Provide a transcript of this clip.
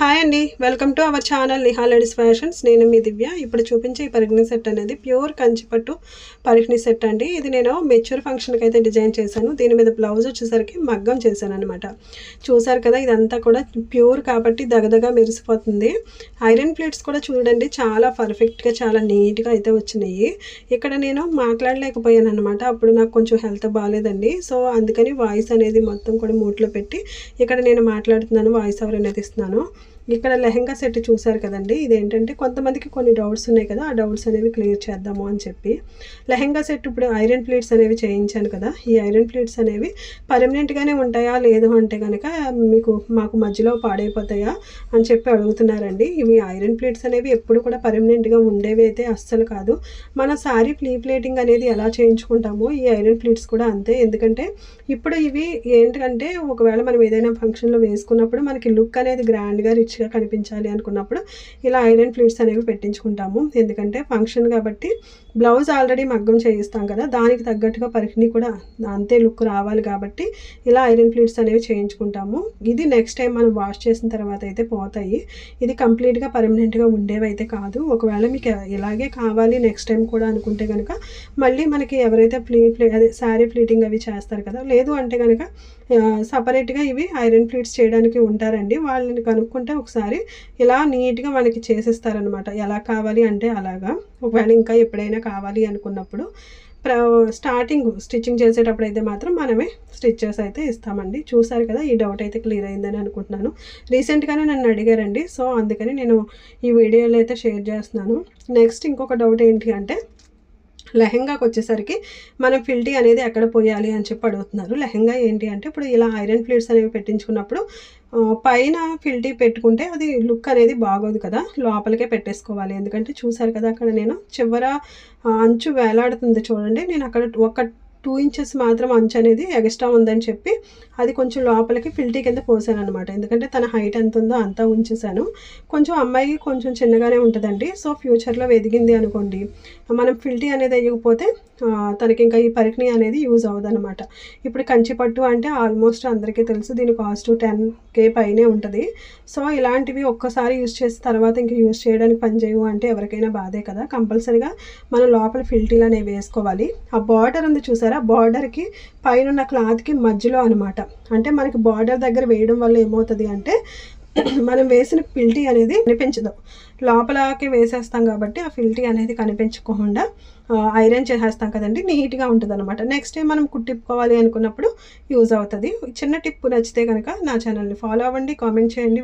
Hi అండి welcome to our channel Niha ladies fashions నేను మీ దివ్య. ఇప్పుడు చూపించే ఈ పరిగిణి సెట్ అనేది ప్యూర్ కంచిపట్టు పరిగిణి సెట్ అండి. ఇది నేను మెచ్యూర్ ఫంక్షన్కి అయితే డిజైన్ చేశాను. దీని మీద బ్లౌజ్ వచ్చేసరికి మగ్గం చేశాను అనమాట చూసారు కదా ఇదంతా కూడా ప్యూర్ కాబట్టి దగదగా మెరిసిపోతుంది. ఐరన్ ప్లేట్స్ కూడా చూడండి చాలా పర్ఫెక్ట్గా చాలా నీట్గా అయితే వచ్చినాయి. ఇక్కడ నేను మాట్లాడలేకపోయాను అనమాట అప్పుడు నాకు కొంచెం హెల్త్ బాగాలేదండి. సో అందుకని వాయిస్ అనేది మొత్తం కూడా మూట్లో పెట్టి ఇక్కడ నేను మాట్లాడుతున్నాను వాయిస్ ఎవరు అనేది ఇస్తున్నాను. ఇక్కడ లెహెంగా సెట్ చూసారు కదండి. ఇదేంటంటే కొంతమందికి కొన్ని డౌట్స్ ఉన్నాయి కదా ఆ డౌట్స్ అనేవి క్లియర్ చేద్దాము అని చెప్పి. లెహెంగా సెట్ ఇప్పుడు ఐరన్ ప్లేట్స్ అనేవి చేయించాను కదా. ఈ ఐరన్ ప్లేట్స్ అనేవి పర్మనెంట్గానే ఉంటాయా? లేదు అంటే కనుక మీకు మాకు మధ్యలో పాడైపోతాయా? అని చెప్పి అడుగుతున్నారండి. ఇవి ఐరన్ ప్లేట్స్ అనేవి ఎప్పుడు కూడా పర్మనెంట్గా ఉండేవి అయితే అస్సలు కాదు. మన శారీ ప్లీ ప్లేటింగ్ అనేది ఎలా చేయించుకుంటామో ఈ ఐరన్ ప్లేట్స్ కూడా అంతే. ఎందుకంటే ఇప్పుడు ఇవి ఏంటంటే ఒకవేళ మనం ఏదైనా ఫంక్షన్లో వేసుకున్నప్పుడు మనకి లుక్ అనేది గ్రాండ్గా రిచ్ రిచ్గా కనిపించాలి అనుకున్నప్పుడు ఇలా ఐరన్ ప్లేట్స్ అనేవి పెట్టించుకుంటాము. ఎందుకంటే ఫంక్షన్ కాబట్టి బ్లౌజ్ ఆల్రెడీ మగ్గం చేయిస్తాం కదా దానికి తగ్గట్టుగా పరికిణి కూడా అంతే లుక్ రావాలి కాబట్టి ఇలా ఐరన్ ప్లేట్స్ అనేవి చేయించుకుంటాము. ఇది నెక్స్ట్ టైం మనం వాష్ చేసిన తర్వాత అయితే పోతాయి. ఇది కంప్లీట్గా పర్మనెంట్గా ఉండేవి అయితే కాదు. ఒకవేళ మీకు ఇలాగే కావాలి నెక్స్ట్ టైం కూడా అనుకుంటే కనుక మళ్ళీ మనకి ఎవరైతే ప్లీ ప్లే అదే శారీ ప్లీటింగ్ అవి చేస్తారు కదా లేదు అంటే కనుక సపరేట్గా ఇవి ఐరన్ ఫ్లీట్స్ చేయడానికి ఉంటారండి. వాళ్ళని కనుక్కుంటే ఒకసారి ఇలా నీట్గా మనకి చేసిస్తారనమాట ఎలా కావాలి అంటే అలాగా. ఒకవేళ ఇంకా ఎప్పుడైనా కావాలి అనుకున్నప్పుడు స్టార్టింగ్ స్టిచ్చింగ్ చేసేటప్పుడు అయితే మాత్రం మనమే స్టిచ్చెస్ అయితే ఇస్తామండి. చూసారు కదా ఈ డౌట్ అయితే క్లియర్ అయిందని అనుకుంటున్నాను. రీసెంట్గానే నన్ను అడిగారండి. సో అందుకని నేను ఈ వీడియోలో అయితే షేర్ చేస్తున్నాను. నెక్స్ట్ ఇంకొక డౌట్ ఏంటి అంటే లెహెంగాకి వచ్చేసరికి మనం ఫిల్టీ అనేది ఎక్కడ పోయాలి అని చెప్పి అడుగుతున్నారు. లెహెంగా ఏంటి అంటే ఇప్పుడు ఇలా ఐరన్ ప్లేట్స్ అనేవి పెట్టించుకున్నప్పుడు పైన ఫిల్టీ పెట్టుకుంటే అది లుక్ అనేది బాగోదు కదా లోపలికే పెట్టేసుకోవాలి. ఎందుకంటే చూసారు కదా అక్కడ నేను చివర అంచు వేలాడుతుంది చూడండి. నేను అక్కడ ఒక టూ ఇంచెస్ మాత్రం అంచు అనేది ఎక్స్ట్రా ఉందని చెప్పి అది కొంచెం లోపలికి ఫిల్టీ కింద పోసాను అనమాట ఎందుకంటే తన హైట్ ఎంత ఉందో అంతా ఉంచేసాను కొంచెం అమ్మాయికి కొంచెం చిన్నగానే ఉంటుందండి. సో ఫ్యూచర్లో ఎదిగింది అనుకోండి మనం ఫిల్టీ అనేది వేయకపోతే తనకి ఇంకా ఈ పరికిణి అనేది యూజ్ అవ్వదు అనమాట ఇప్పుడు కంచిపట్టు అంటే ఆల్మోస్ట్ అందరికీ తెలుసు దీని కాస్ట్ టెన్ కే పైనే ఉంటుంది. సో ఇలాంటివి ఒక్కసారి యూజ్ చేసిన తర్వాత ఇంక యూజ్ చేయడానికి పనిచేయవు అంటే ఎవరికైనా బాధే కదా. కంపల్సరీగా మనం లోపల ఫిల్టీలు అనేవి వేసుకోవాలి. ఆ బార్డర్ ఉంది చూసారు? బార్డర్కి పైన ఉన్న క్లాత్కి మధ్యలో అనమాట అంటే మనకి బార్డర్ దగ్గర వేయడం వల్ల ఏమవుతుంది అంటే మనం వేసిన ఫిల్టీ అనేది కనిపించదు. లోపలకి వేసేస్తాం కాబట్టి ఆ ఫిల్టీ అనేది కనిపించకుండా ఐరన్ చేసేస్తాం కదండి నీట్గా ఉంటుంది అనమాట నెక్స్ట్ టైం మనం కుట్టిప్పుకోవాలి అనుకున్నప్పుడు యూజ్ అవుతుంది. చిన్న టిప్ నచ్చితే కనుక నా ఛానల్ని ఫాలో అవ్వండి కామెంట్ చేయండి